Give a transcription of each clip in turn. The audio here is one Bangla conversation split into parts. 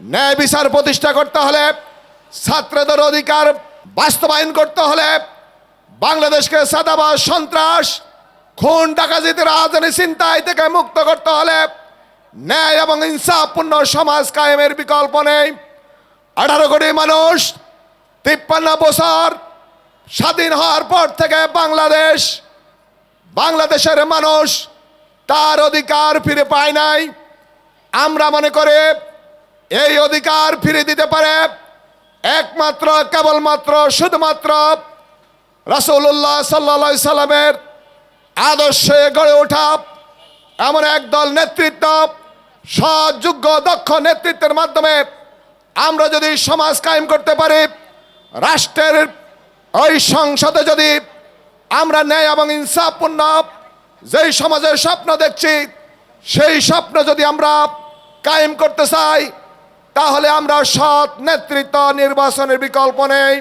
ন্যায় বিচার প্রতিষ্ঠা করতে হলে, ছাত্রদের অধিকার বাস্তবায়ন করতে হলে, বাংলাদেশকে সাদাবাস সন্ত্রাস, খুন ডাকাজিতে রাজধানী চিন্তায় থেকে মুক্ত করতে হলে, ন্যায় এবং ইনসাফপূর্ণ সমাজ কায়েমের বিকল্প নেই। আঠারো কোটি মানুষ, তিপ্পান্ন বছর স্বাধীন হওয়ার পর থেকে বাংলাদেশ, বাংলাদেশের মানুষ তার অধিকার ফিরে পায় নাই। আমরা মনে করে এই অধিকার ফিরে দিতে পারে একমাত্র, কেবলমাত্র, শুধুমাত্র রাসূলুল্লাহ সাল্লা সাল্লামের আদর্শে গড়ে ওঠা এমন একদল নেতৃত্ব সযোগ্য দক্ষ নেতৃত্বের মাধ্যমে আমরা যদি সমাজ কায়েম করতে পারি, রাষ্ট্রের ওই সংসদে যদি আমরা ন্যায় এবং ইনসাফপূর্ণ যেই সমাজের স্বপ্ন দেখছি, সেই স্বপ্ন যদি আমরা কায়েম করতে চাই তাহলে আমরা সৎ নেতৃত্ব নির্বাচনের বিকল্প নেই।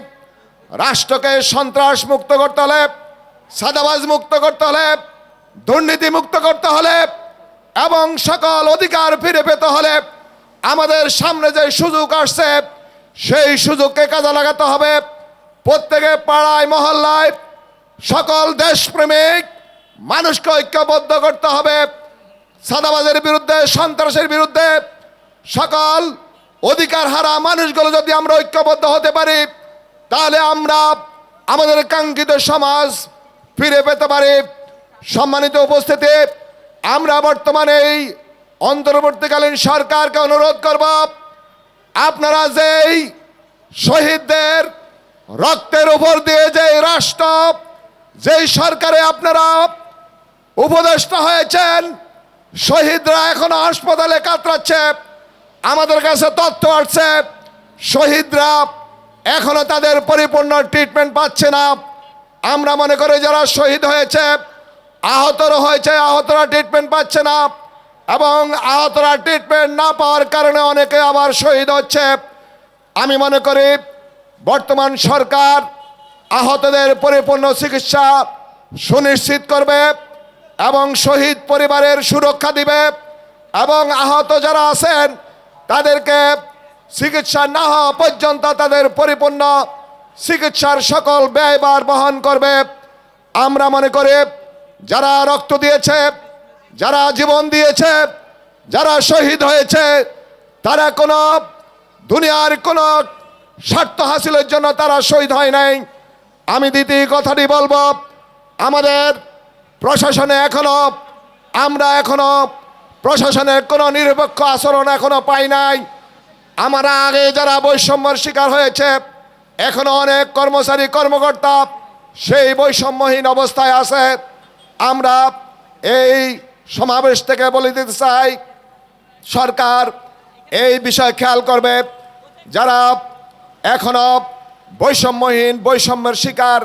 রাষ্ট্রকে সন্ত্রাস মুক্ত করতে হলে, সাদাবাজ মুক্ত করতে হলে, দুর্নীতি মুক্ত করতে হলে, এবং সকল অধিকার ফিরে পেতে হলে আমাদের সামনে যে সুযোগ আসছে, সেই সুযোগকে কাজে লাগাতে হবে। প্রত্যেকে পাড়ায়, মহল্লায় সকল দেশপ্রেমিক মানুষকে ঐক্যবদ্ধ করতে হবে। সাদাবাজের বিরুদ্ধে, সন্ত্রাসের বিরুদ্ধে সকল অধিকার হারা মানুষগুলো যদি আমরা ঐক্যবদ্ধ হতে পারি, তাহলে আমরা আমাদের কাঙ্ক্ষিত সমাজ ফিরে পেতে পারি। সম্মানিত উপস্থিতি, আমরা বর্তমানে এই অন্তর্বর্তীকালীন সরকারকে অনুরোধ করব, আপনারা যেই শহীদদের রক্তের উপর দিয়ে যে রাষ্ট্র, যেই সরকারে আপনারা উপদেষ্টা হয়েছেন, শহীদরা এখনও হাসপাতালে কাতরাচ্ছে। আমাদের কাছে তথ্য আসছে, শহীদরা এখনও তাদের পরিপূর্ণ ট্রিটমেন্ট পাচ্ছে না। আমরা মনে করি যারা শহীদ হয়েছে, আহতরা হয়েছে, আহতরা ট্রিটমেন্ট পাচ্ছে না এবং আহতরা ট্রিটমেন্ট না পাওয়ার কারণে অনেকে আবার শহীদ হচ্ছে। আমি মনে করি বর্তমান সরকার আহতদের পরিপূর্ণ চিকিৎসা সুনিশ্চিত করবে এবং শহীদ পরিবারের সুরক্ষা দিবে এবং আহত যারা আছেন তাদেরকে চিকিৎসা না হওয়া পর্যন্ত তাদের পরিপূর্ণ চিকিৎসার সকল ব্যয়ভার বহন করবে। আমরা মনে করি, যারা রক্ত দিয়েছে, যারা জীবন দিয়েছে, যারা শহীদ হয়েছে, তারা কোনো দুনিয়ার কোনো স্বার্থ হাসিলের জন্য তারা শহীদ হয় নাই। আমি দ্বিতীয় কথাটি বলব, আমাদের প্রশাসনে এখনও, আমরা এখনও প্রশাসনের কোনো নিরপেক্ষ আচরণ এখনও পাই নাই। আমরা আগে যারা বৈষম্যের শিকার হয়েছে, এখনও অনেক কর্মচারী, কর্মকর্তা সেই বৈষম্যহীন অবস্থায় আছে। আমরা এই সমাবেশ থেকে বলে দিতে চাই, সরকার এই বিষয় খেয়াল করবে, যারা এখনও বৈষম্যহীন, বৈষম্যের শিকার,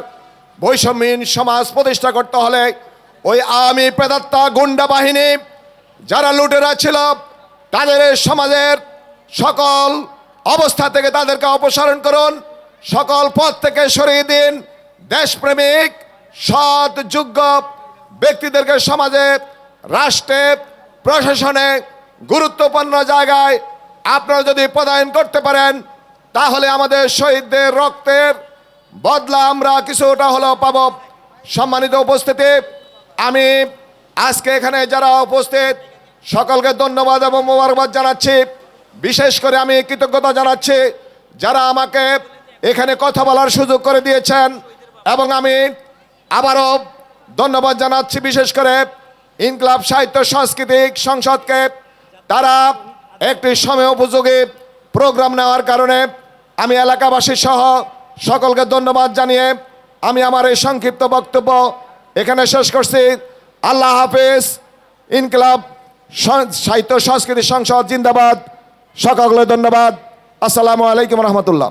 বৈষম্যহীন সমাজ প্রতিষ্ঠা করতে হলে ওই আওয়ামী প্রেতাত্মা গুন্ডা বাহিনী যারা লুটেরা ছিল, তাদের সমাজের সকল অবস্থা থেকে তাদেরকে অপসারণ করুন। সকল পথ থেকে সরিয়ে দিন। দেশপ্রেমিক, সৎ, যোগ্য ব্যক্তিদেরকে সমাজে, রাষ্ট্রে, প্রশাসনে গুরুত্বপূর্ণ জায়গায় আপনারা যদি প্রদান করতে পারেন, তাহলে আমাদের শহীদদের রক্তের বদলা আমরা কিছুটা হলেও পাব। সম্মানিত উপস্থিতি, আমি আজকে এখানে যারা উপস্থিত সকলকে ধন্যবাদ এবং মোবারকবাদ জানাচ্ছি। বিশেষ করে আমি কৃতজ্ঞতা জানাচ্ছি যারা আমাকে এখানে কথা বলার সুযোগ করে দিয়েছেন এবং আমি আবারও ধন্যবাদ জানাচ্ছি। বিশেষ করে ইনকলাব সাহিত্য, সাংস্কৃতিক সংসদকে। তারা একটি সময় উপযোগী প্রোগ্রাম নেওয়ার কারণে আমি এলাকাবাসী সহ সকলকে ধন্যবাদ জানিয়ে আমি আমার এই সংক্ষিপ্ত বক্তব্য এখানে শেষ করছি। আল্লাহ হাফেজ, ইনকলাব সাহিত্য সংস্কৃতি সংসদ জিন্দাবাদ। সকলকে ধন্যবাদ। আসসালামু আলাইকুম রহমতুল্লাহ।